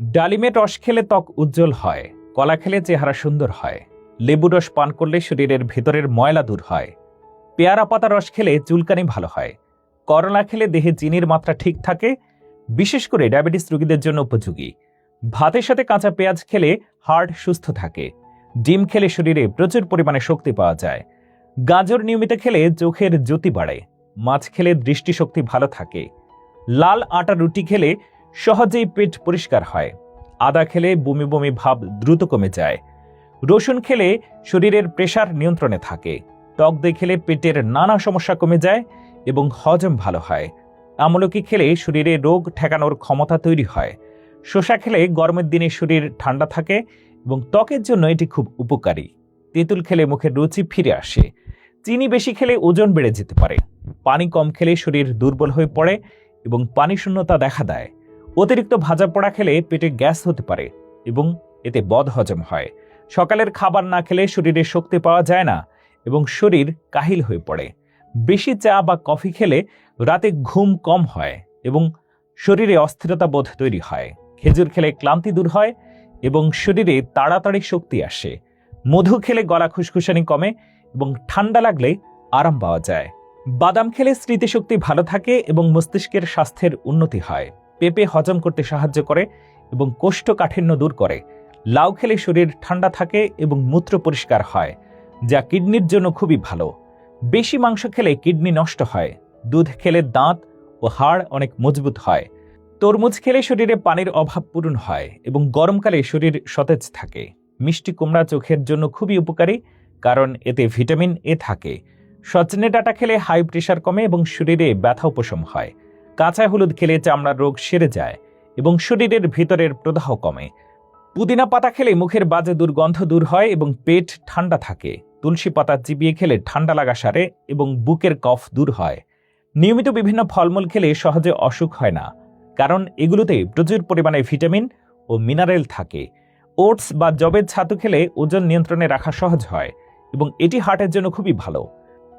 ডালিমের রস খেলে ত্বক উজ্জ্বল হয়, কলা খেলে চেহারা সুন্দর হয়, লেবু রস পান করলে শরীরের ভেতরের ময়লা দূর হয়, পেয়ারা পাতা রস খেলে চুলকানি ভালো হয়, করলা খেলে দেহে চিনির মাত্রা ঠিক থাকে, বিশেষ করে ডায়াবেটিস রোগীদের জন্য উপযোগী। ভাতের সাথে কাঁচা পেঁয়াজ খেলে হার্ট সুস্থ থাকে, ডিম খেলে শরীরে প্রচুর পরিমাণে শক্তি পাওয়া যায়, গাজর নিয়মিত খেলে চোখের জ্যোতি বাড়ে, মাছ খেলে দৃষ্টিশক্তি ভালো থাকে, লাল আটা রুটি খেলে সহজেই পেট পরিষ্কার হয়। আদা খেলে বমি বমি ভাব দ্রুত কমে যায়। রসুন খেলে শরীরের প্রেশার নিয়ন্ত্রণে থাকে। টক দই খেলে পেটের নানা সমস্যা কমে যায় এবং হজম ভালো হয়। আমলকি খেলে শরীরে রোগ ঠেকানোর ক্ষমতা তৈরি হয়। শসা খেলে গরমের দিনে শরীর ঠান্ডা থাকে এবং ত্বকের জন্য এটি খুব উপকারী। তেঁতুল খেলে মুখের রুচি ফিরে আসে। চিনি বেশি খেলে ওজন বেড়ে যেতে পারে। পানি কম খেলে শরীর দুর্বল হয়ে পড়ে এবং পানি শূন্যতা দেখা দেয়। অতিরিক্ত ভাজা পোড়া খেলে পেটে গ্যাস হতে পারে এবং এতে বদ হজম হয়। সকালের খাবার না খেলে শরীরে শক্তি পাওয়া যায় না এবং শরীর কাহিল হয়ে পড়ে। বেশি চা বা কফি খেলে রাতে ঘুম কম হয় এবং শরীরে অস্থিরতা বোধ তৈরি হয়। খেজুর খেলে ক্লান্তি দূর হয় এবং শরীরে তাড়াতাড়ি শক্তি আসে। মধু খেলে গলা খুশখুশানি কমে এবং ঠান্ডা লাগলে আরাম পাওয়া যায়। বাদাম খেলে স্মৃতিশক্তি ভালো থাকে এবং মস্তিষ্কের স্বাস্থ্যের উন্নতি হয়। পেঁপে হজম করতে সাহায্য করে এবং কোষ্ঠকাঠিন্য দূর করে। লাউ খেলে শরীর ঠান্ডা থাকে এবং মূত্র পরিষ্কার হয়, যা কিডনির জন্য খুবই ভালো। বেশি মাংস খেলে কিডনি নষ্ট হয়, দুধ খেলে দাঁত ও হাড় অনেক মজবুত হয়। তরমুজ খেলে শরীরে পানির অভাব পূরণ হয় এবং গরমকালে শরীর সতেজ থাকে। মিষ্টি কুমড়া চোখের জন্য খুবই উপকারী, কারণ এতে ভিটামিন এ থাকে। সজনে ডাটা খেলে হাই প্রেশার কমে এবং শরীরে ব্যথা উপশম হয়। কাঁচা হলুদ খেলে চামড়ার রোগ সেরে যায় এবং শরীরের ভিতরের প্রদাহ কমে। পুদিনা পাতা খেলে মুখের বাজে দুর্গন্ধ দূর হয় এবং পেট ঠান্ডা থাকে। তুলসী পাতা চিবিয়ে খেলে ঠান্ডা লাগা সারে এবং বুকের কফ দূর হয়। নিয়মিত বিভিন্ন ফলমূল খেলে সহজে অসুখ হয় না, কারণ এগুলোতে প্রচুর পরিমাণে ভিটামিন ও মিনারেল থাকে। ওটস বা জবের ছাতু খেলে ওজন নিয়ন্ত্রণে রাখা সহজ হয় এবং এটি হার্টের জন্য খুবই ভালো।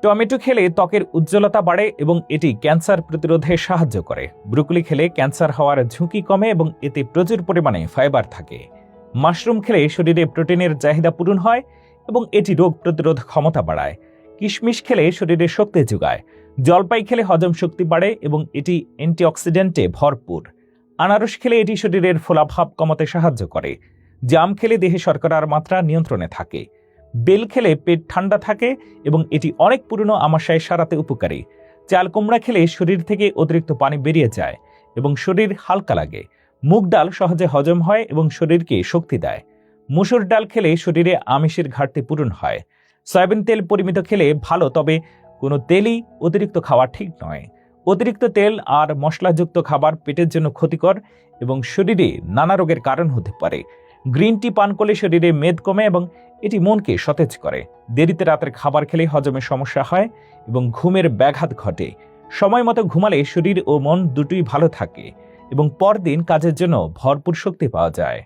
টমেটো খেলে ত্বকের উজ্জ্বলতা বাড়ে এবং এটি ক্যান্সার প্রতিরোধে সাহায্য করে। ব্রুকলি খেলে ক্যান্সার হওয়ার ঝুঁকি কমে এবং এতে প্রচুর পরিমাণে ফাইবার থাকে। মাশরুম খেলে শরীরে প্রোটিনের চাহিদা পূরণ হয় এবং এটি রোগ প্রতিরোধ ক্ষমতা বাড়ায়। কিশমিশ খেলে শরীরে শক্তি যোগায়। জলপাই খেলে হজম শক্তি বাড়ে এবং এটি অ্যান্টিঅক্সিডেন্টে ভরপুর। আনারস খেলে এটি শরীরের ফোলাভাব কমাতে সাহায্য করে। জাম খেলে দেহে শর্করার মাত্রা নিয়ন্ত্রণে থাকে। বেল খেলে পেট ঠান্ডা থাকে এবং এটি অনেক পুরনো আমাশয় সারাতে উপকারী। চাল কুমড়া খেলে শরীর থেকে অতিরিক্ত পানি বেরিয়ে যায় এবং শরীর হালকা লাগে। মুগ ডাল সহজে হজম হয় এবং শরীরকে শক্তি দেয়। মুসুর ডাল খেলে শরীরে আমিষের ঘাটতি পূরণ হয়। সয়াবিন তেল পরিমিত খেলে ভালো, তবে কোনো তেলই অতিরিক্ত খাওয়া ঠিক নয়। অতিরিক্ত তেল আর মশলাযুক্ত খাবার পেটের জন্য ক্ষতিকর এবং শরীরে নানা রোগের কারণ হতে পারে। গ্রিন টি পান করলে শরীরে মেদ কমে এবং এটি মনকে সতেজ করে। দেরিতে রাতের খাবার খেলে হজমের সমস্যা হয় এবং ঘুমের ব্যাঘাত ঘটে। সময় মতো ঘুমালে শরীর ও মন দুটোই ভালো থাকে এবং পরদিন কাজের জন্য ভরপুর শক্তি পাওয়া যায়।